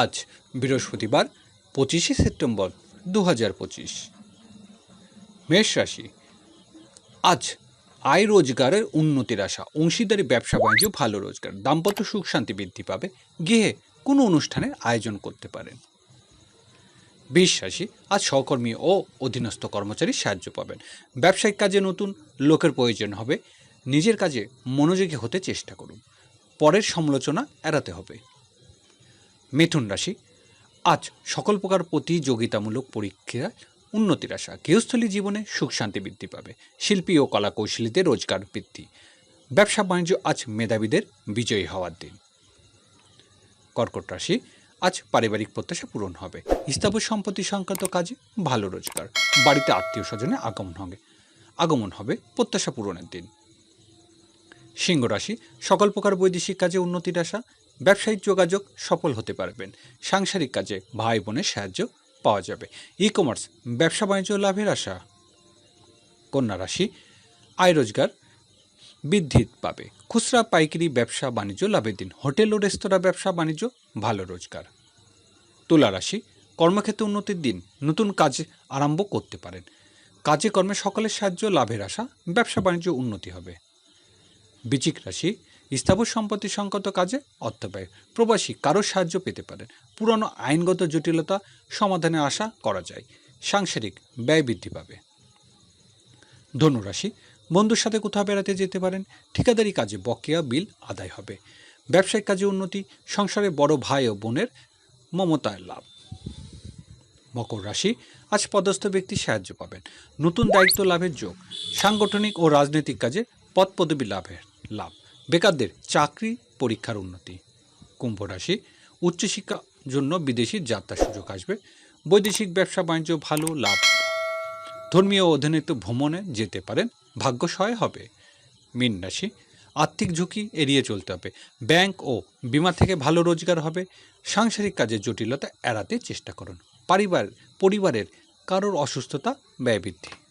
আজ বৃহস্পতিবার, পঁচিশে সেপ্টেম্বর দু হাজার পঁচিশ। মেষ রাশি, আজ আয় রোজগারের উন্নতির আশা, অংশীদারি, ব্যবসা, বাণিজ্য, ভালো রোজগার, দাম্পত্য সুখ, শান্তি বৃদ্ধি পাবে, গৃহে কোনো অনুষ্ঠানের আয়োজন করতে পারেন। বিশ রাশি, আজ সহকর্মী ও অধীনস্থ কর্মচারী সাহায্য পাবেন। ব্যবসায়িক কাজে নতুন লোকের প্রয়োজন হবে। নিজের কাজে মনোযোগী হতে চেষ্টা করুন। পরের সমালোচনা এড়াতে হবে। মিথুন রাশি। আজ সকল প্রকার প্রতিযোগিতামূলক পরীক্ষায় উন্নতির আশা। গৃহস্থলী জীবনে সুখ শান্তি বৃদ্ধি পাবে। শিল্পী ও কলা কৌশলীদের রোজগার বৃদ্ধি। ব্যবসা বাণিজ্য আজ মেধাবীদের বিজয়ী হওয়ার দিন। কর্কট রাশি, আজ পারিবারিক প্রত্যাশা পূরণ হবে। স্থাবর সম্পত্তি সংক্রান্ত কাজে ভালো রোজগার। বাড়িতে আত্মীয় স্বজনে আগমন হবে। আগমন হবে প্রত্যাশা পূরণের দিন। সিংহ রাশি, সকল প্রকার বৈদেশিক কাজে উন্নতির আশা। ব্যবসায়িক যোগাযোগ সফল হতে পারবেন। সাংসারিক কাজে ভাই বোনের সাহায্য পাওয়া যাবে। ই কমার্স ব্যবসা বাণিজ্য লাভের আশা। কন্যা রাশি, আয় রোজগার বৃদ্ধি পাবে। খুচরা, পাইকারি, ব্যবসা বাণিজ্য লাভের দিন। হোটেল ও রেস্তোরাঁ ব্যবসা বাণিজ্য, ভালো রোজগার। তুলা রাশি, কর্মক্ষেত্রে উন্নতির দিন। নতুন কাজ আরম্ভ করতে পারেন। কাজে কর্মে সকলের সাহায্য, লাভের আশা। ব্যবসা বাণিজ্য উন্নতি হবে। বিচিক রাশি স্থাবর সম্পত্তি সংক্রান্ত কাজে অর্থ ব্যয়। প্রবাসী কারও সাহায্য পেতে পারেন। পুরনো আইনগত জটিলতা সমাধানে আশা করা যায়। সাংসারিক ব্যয় বৃদ্ধি পাবে। ধনুরাশি, বন্ধুর সাথে কোথাও বেড়াতে যেতে পারেন। ঠিকাদারি কাজে বকেয়া বিল আদায় হবে। ব্যবসায়িক কাজে উন্নতি, সংসারে বড় ভাই ও বোনের মমতায় লাভ। মকর রাশি, আজ পদস্থ ব্যক্তি সাহায্য পাবেন। নতুন দায়িত্ব লাভের যোগ। সাংগঠনিক ও রাজনৈতিক কাজে পদ পদবি লাভের লাভ। বেকারদের চাকরি পরীক্ষার উন্নতি। কুম্ভ রাশি, উচ্চশিক্ষার জন্য বিদেশি যাত্রার সুযোগ আসবে। বৈদেশিক ব্যবসা বাণিজ্য ভালো, লাভ ধর্মীয় অধীনিত ভ্রমণে যেতে পারেন, ভাগ্য সহায় হবে। মীন রাশি, আর্থিক ঝুঁকি এড়িয়ে চলতে হবে। ব্যাংক ও বিমা থেকে ভালো রোজগার হবে। সাংসারিক কাজের জটিলতা এড়াতে চেষ্টা করুন। পরিবার, পরিবারের কারোর অসুস্থতা, ব্যয় বৃদ্ধি।